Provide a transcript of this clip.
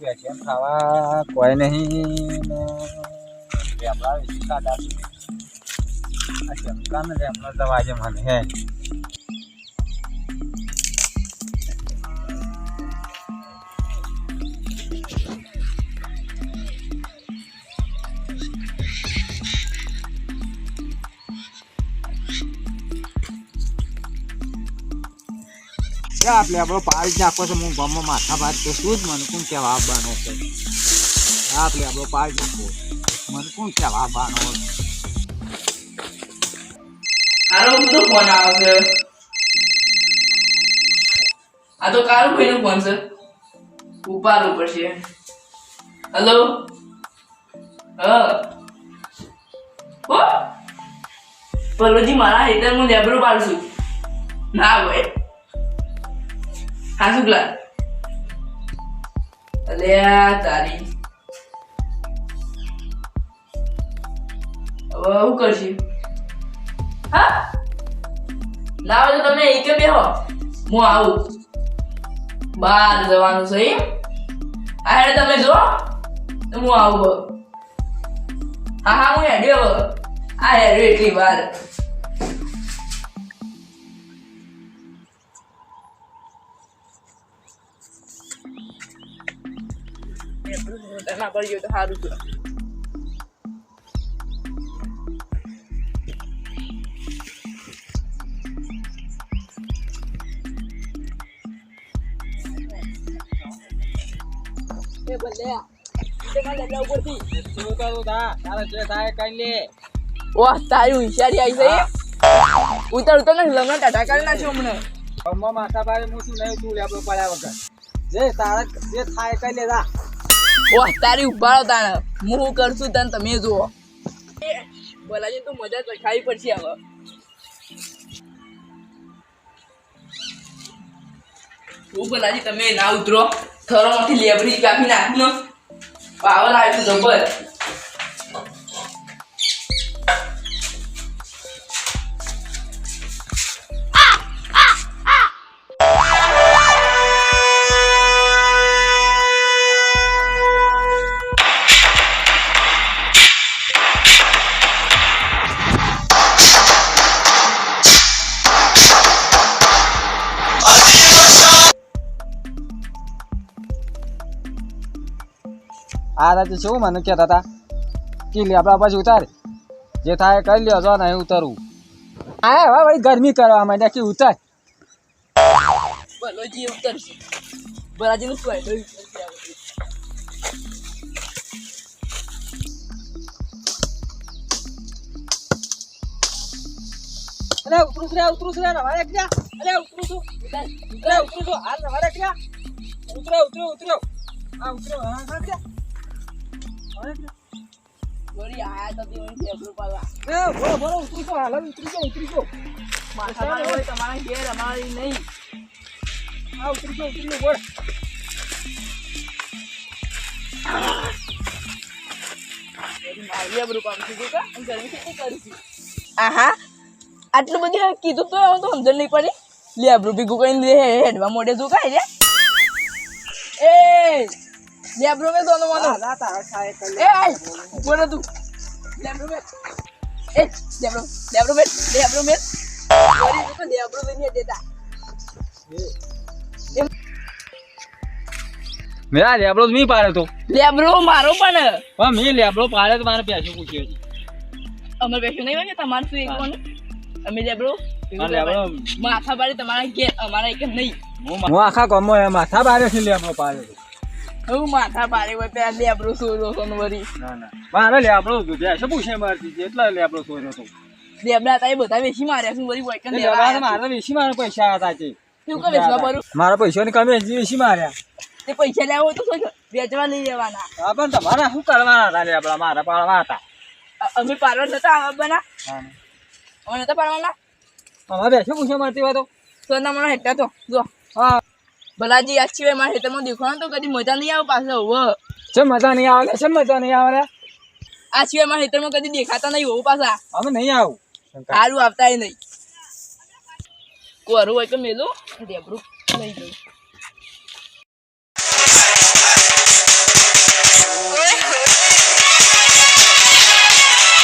બેસીને ખાવા કોઈ નહીં ને લેમડા વેચી ખાધા છે. આ શંકા ને લેમડા દવા જે મને હે લે આપણે આપણો જ નાખો છે. હું ગામમાં માથા ભાત તો શું જ, મને કોણ કહેવા આવવાનો છે? આપણે આપણો પાડી નાખો. મને કોણ કહેવા આવવાનો હારો બધો ફોન આવે છે. આ તો કારું ભાઈનો ફોન છે. ઉપાડવું પડશે હેલો હા. ઓ પરવજી મારા હેતર હું લેબરો પાડું ના ભાઈ હા શુક્લા અલે આ તારી. હવે હું કરશી? હા? હોય તો તમે એક બેહો હું. આવું. બહાર જવાનું છે એમ. આ હેડે તમે જો. હું આવું. હા હા, હું હેડ્યો આ હેડ્યો એટલી વાર. તારે જે થાય કઈ લે વાહ તારી હોશિયારી આવી છે ઉતર ઉતર ને લગ્ન ટાટા કરી નાખ્યો હમણાં માથા ભારે હું શું નહીં તું લેબડો પડ્યા વગર જે તારે જે થાય કઈ લે તા તારી ઉભાળો તાણે હું શું કરશું તને તમે જુઓ. બોલાજી, તો મજા તો ખાવી પડશે હવે. હું બોલાજી, તમે ના ઉતરો. થરોમાંથી લેબરી કાપી નાખું ને. પાવર આવ્યો જબર. આ રાતે શું મને કહેતા હતા? કે લેબડા પછી ઉતાર. જે થાય કરી લ્યો, જો નહીં ઉતરવું આ હવે ભાઈ ગરમી કરવા માંડ્યા કે ઉતાર. શું હોય? ઉતરશે આ બધું. અરે, ઉતરું છે ઉતરું છે રવાડે ક્યાં અરે, ઉતરું છું. અરે ઉતરું છું. હાલ, રવા ક્યાં ઉતરો ઉતરો ઉતરો આ ઉતરો હા હા ક્યાં આયા તો દેવની લેબડું પાડવા. એ બોલો બોલો ઉતરું છું હાલ ઉતરી ગયો ઉતરી ગયો માથા મારવા હોય તમારા ઘેર અમારી નહીં. આ ઉતરી ગયો ઉતરી ગયો બોલ. આહા. આટલું બધું કીધું તો હું તો સમજણ નહીં પડી. લે આબરૂ ભેગું કરીને હેડવા મોઢે તું કાય લે. એ લે મે મેં દોનો માનો ના તારા ખાય એ આય બોલે તું લે મે એ લે આબરૂ મે આબરૂ મે વળી તું તો લે મે મેં દેતા મેરા મી પાડે તો મારો પણ પણ મી લેબડો પાડે તો મારે પૈસો પૂછ્યો છે અમે નહીં હોય ને શું એક કોણ અમે લે આબરૂ મારે લેબડો માથા પાડી તમારા ઘેર અમારા એક નહીં હું આખા ગામમાં માથા બારે છે લેબડો પાડે હું માથા પાડી હોય પેલા લે આબરૂ સોરો વરી ના ના મારે લેબડો પૈસો પૂછે મારતી એટલા લેબડો સોર્યો તો લેબડા તા એ બધા વેચી માર્યા શું વરી લેબડા. વેચી મારે પૈસા હતા છે શું કે વેચવા પડું મારા પૈસાની કમી હજી વેચી માર્યા. તે પૈસા લેવા તો શું વેચવા લઈ લેવાના. હા પણ તમારે શું કરવાના હતા લેબડા? મારા પાડવા હતા. અમે પાડવા નતા આવવાના અમે નતા પાડવાના. અમારે બેસો પૂછે મારતી હોય તો તો ના મને હેઠા તો જો. હા. ભલાજી આ સિવાય મારા હેઠળમાં દેખાવાનું તો કદી મજા નહીં આવે પાછો હવે છે મજા નહીં આવે છે મજા નહીં આવે આ સિવાય મારા હેઠળમાં કદી દેખાતા નહીં હોવું પાછા. અમે નહીં આવું. સારું આવતા નહીં. કોરું હોય તો મેલું રેબરું લઈ જવું